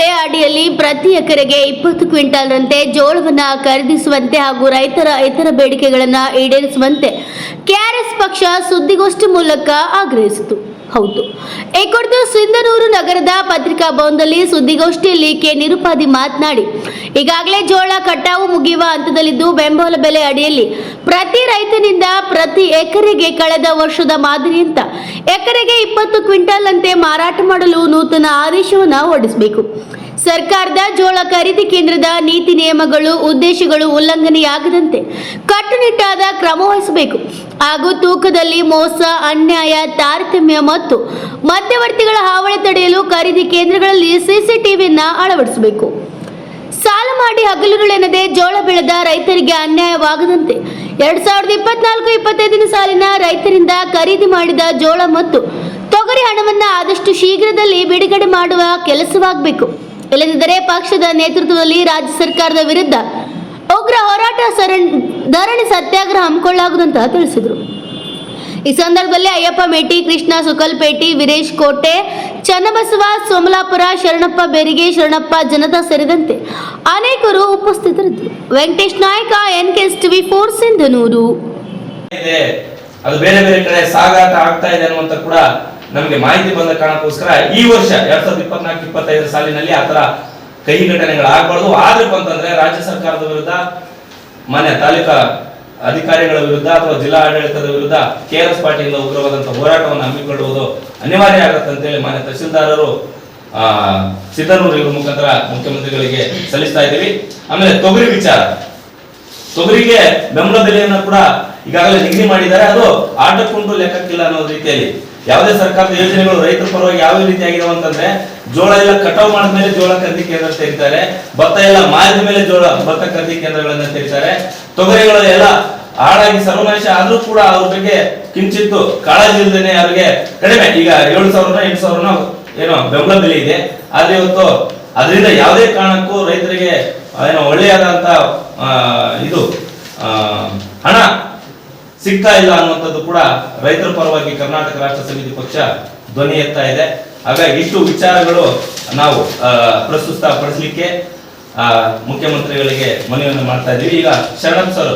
ಬೆಲೆ ಅಡಿಯಲ್ಲಿ ಪ್ರತಿ ಎಕರೆಗೆ ಇಪ್ಪತ್ತು ಕ್ವಿಂಟಾಲ್ರಂತೆ ಜೋಳವನ್ನು ಖರೀದಿಸುವಂತೆ ಹಾಗೂ ರೈತರ ಇತರ ಬೇಡಿಕೆಗಳನ್ನು ಈಡೇರಿಸುವಂತೆ ಕೆಆರ್ಎಸ್ ಪಕ್ಷ ಸುದ್ದಿಗೋಷ್ಠಿ ಮೂಲಕ ಆಗ್ರಹಿಸಿತು. ಹೌದು. ಈ ಕುರಿತು ಸಿಂಧನೂರು ನಗರದ ಪತ್ರಿಕಾ ಭವನದಲ್ಲಿ ಸುದ್ದಿಗೋಷ್ಠಿಯಲ್ಲಿ ಕೆ ನಿರುಪಾದಿ ಮಾತನಾಡಿ, ಈಗಾಗಲೇ ಜೋಳ ಕಟಾವು ಮುಗಿಯುವ ಹಂತದಲ್ಲಿದ್ದು ಬೆಂಬಲ ಬೆಲೆ ಅಡಿಯಲ್ಲಿ ಪ್ರತಿ ರೈತನಿಂದ ಪ್ರತಿ ಎಕರೆಗೆ ಕಳೆದ ವರ್ಷದ ಮಾದರಿಯಂತ ಎಕರೆಗೆ ಇಪ್ಪತ್ತು ಕ್ವಿಂಟಲ್ ಅಂತೆ ಮಾರಾಟ ಮಾಡಲು ನೂತನ ಆದೇಶವನ್ನು ಹೊರಡಿಸಬೇಕು. ಸರ್ಕಾರದ ಜೋಳ ಖರೀದಿ ಕೇಂದ್ರದ ನೀತಿ ನಿಯಮಗಳು, ಉದ್ದೇಶಗಳು ಉಲ್ಲಂಘನೆಯಾಗದಂತೆ ಕಟ್ಟುನಿಟ್ಟಾದ ಕ್ರಮ ವಹಿಸಬೇಕು. ಹಾಗೂ ತೂಕದಲ್ಲಿ ಮೋಸ, ಅನ್ಯಾಯ, ತಾರತಮ್ಯ ಮತ್ತು ಮಧ್ಯವರ್ತಿಗಳ ಹಾವಳಿ ತಡೆಯಲು ಖರೀದಿ ಕೇಂದ್ರಗಳಲ್ಲಿ ಸಿಸಿಟಿವಿಯನ್ನು ಅಳವಡಿಸಬೇಕು. ಸಾಲ ಮಾಡಿ ಹಗಲುಗಳೆನ್ನದೆ ಜೋಳ ಬೆಳೆದ ರೈತರಿಗೆ ಅನ್ಯಾಯವಾಗದಂತೆ. ಎರಡ್ ಸಾವಿರದ ಇಪ್ಪತ್ನಾಲ್ಕು ಇಪ್ಪತ್ತೈದನೇ ಸಾಲಿನ ರೈತರಿಂದ ಖರೀದಿ ಮಾಡಿದ ಜೋಳ ಮತ್ತು ತೊಗರಿ ಹಣವನ್ನು ಆದಷ್ಟು ಶೀಘ್ರದಲ್ಲಿ ಬಿಡುಗಡೆ ಮಾಡುವ ಕೆಲಸವಾಗಬೇಕು. ಇಲ್ಲದಿದ್ದರೆ ಪಕ್ಷದ ನೇತೃತ್ವದಲ್ಲಿ ರಾಜ್ಯ ಸರ್ಕಾರದ ವಿರುದ್ಧ ಉಗ್ರ ಹೋರಾಟ ಧರಣಿ ಸತ್ಯಾಗ್ರಹ ಹಮ್ಮಿಕೊಳ್ಳಲಾಗುವುದಂತ ತಿಳಿಸಿದರು. ಈ ಸಂದರ್ಭದಲ್ಲಿ ಅಯ್ಯಪ್ಪ ಮೇಟಿ, ಕೃಷ್ಣ ಸುಕಲ್ಪೇಟಿ, ವೀರೇಶ್ ಕೋಟೆ, ಚನ್ನಬಸವ, ಸೋಮಲಾಪುರ, ಶರಣಪ್ಪ ಬೆರಿಗೆ, ಶರಣಪ್ಪ ಜನತಾ ಸೇರಿದಂತೆ ಅನೇಕರು ಉಪಸ್ಥಿತರಿದ್ದರು. Venkatesh Naik N K S TV four Sindhanur. ಅದು ಬೇರೆ ಬೇರೆ ಕಡೆ ಸಾಗಾಟ ಆಗ್ತಾ ಇದೆ ಅನ್ನುವಂತ ಕೂಡ ನಮಗೆ ಮಾಹಿತಿ ಬಂದ ಕಾರಣಕ್ಕೋಸ್ಕರ ಈ ವರ್ಷ ಎರಡ್ ಸಾವಿರದ ಇಪ್ಪತ್ನಾಲ್ಕು, ಇಪ್ಪತ್ತೈದರ ಸಾಲಿನಲ್ಲಿ ಆತರ ಕಹಿ ಘಟನೆಗಳಾಗಬಾರ್ದು ಆದ್ರಪ್ಪ ಅಂತಂದ್ರೆ ರಾಜ್ಯ ಸರ್ಕಾರದ ವಿರುದ್ಧ, ಮಾನ್ಯ ತಾಲೂಕಾ ಅಧಿಕಾರಿಗಳ ವಿರುದ್ಧ ಅಥವಾ ಜಿಲ್ಲಾ ಆಡಳಿತದ ವಿರುದ್ಧ ಕೆಆರ್ಎಸ್ ಪಾರ್ಟಿಯಿಂದ ಉಗ್ರವಾದಂತಹ ಹೋರಾಟವನ್ನು ಹಮ್ಮಿಕೊಳ್ಳುವುದು ಅನಿವಾರ್ಯ ಆಗತ್ತೆ ಅಂತೇಳಿ ಮಾನ್ಯ ತಹಸೀಲ್ದಾರರು, ಆ ಸಿದ್ದನೂರು ಇವರ ಮುಖಾಂತರ ಮುಖ್ಯಮಂತ್ರಿಗಳಿಗೆ ಸಲ್ಲಿಸ್ತಾ ಇದ್ದೀವಿ. ಆಮೇಲೆ ತೊಗರಿ ವಿಚಾರ. ತೊಗರಿಗೆ ಬೆಂಬಲ ಬೆಲೆಯನ್ನು ಕೂಡ ಈಗಾಗಲೇ ನಿಗದಿ ಮಾಡಿದ್ದಾರೆ. ಅದು ಆಟಕ್ಕುಂಟು ಲೆಕ್ಕಕ್ಕಿಲ್ಲ ಅನ್ನೋ ರೀತಿಯಲ್ಲಿ. ಯಾವುದೇ ಸರ್ಕಾರದ ಯೋಜನೆಗಳು ರೈತರ ಪರವಾಗಿ ಯಾವ ರೀತಿಯಾಗಿದಾವೆ ಅಂತಂದ್ರೆ ಜೋಳ ಎಲ್ಲ ಕಟಾವ್ ಮಾಡಿದ್ಮೇಲೆ ಜೋಳ ಖರೀದಿ ಕೇಂದ್ರ ತೆರೀತಾರೆ ಭತ್ತ ಎಲ್ಲ ಮಾರಿದ ಮೇಲೆ ಜೋಳ ಭತ್ತ ಖರೀದಿ ಕೇಂದ್ರಗಳನ್ನ ತೆರೀತಾರೆ ತೊಗರಿಗಳು ಎಲ್ಲ ಹಾಳಾಗಿ ಸರ್ವನಾಶ ಆದ್ರೂ ಕೂಡ ಅವ್ರ ಬಗ್ಗೆ ಕಿಂಚಿತ್ತು ಕಾಳಜಿ ಇಲ್ದೇನೆ ಅವ್ರಿಗೆ ಕಡಿಮೆ. ಈಗ ಏಳು ಸಾವಿರನ ಎಂಟು ಸಾವಿರನ ಏನೋ ಬೆಂಬಲ ಬೆಲೆ ಇದೆ. ಆದ್ರೆ ಇವತ್ತು ಅದರಿಂದ ಯಾವುದೇ ಕಾರಣಕ್ಕೂ ರೈತರಿಗೆ ಏನೋ ಒಳ್ಳೆಯದಂತ ಇದು ಸಿಗ್ತಾ ಇಲ್ಲ ಅನ್ನುವಂಥದ್ದು ಕೂಡ ರೈತರ ಪರವಾಗಿ ಕರ್ನಾಟಕ ರಾಷ್ಟ್ರ ಸಮಿತಿ ಪಕ್ಷ ಧ್ವನಿ ಎತ್ತಾ ಇದೆ. ಹಾಗಾಗಿ ಇಷ್ಟು ವಿಚಾರಗಳು ನಾವು ಪ್ರಸ್ತುತ ಪಡಿಸಲಿಕ್ಕೆ ಮುಖ್ಯಮಂತ್ರಿಗಳಿಗೆ ಮನವಿಯನ್ನು ಮಾಡ್ತಾ ಇದ್ದೀವಿ. ಈಗ ಶರಣಪ್ಪ ಸರ್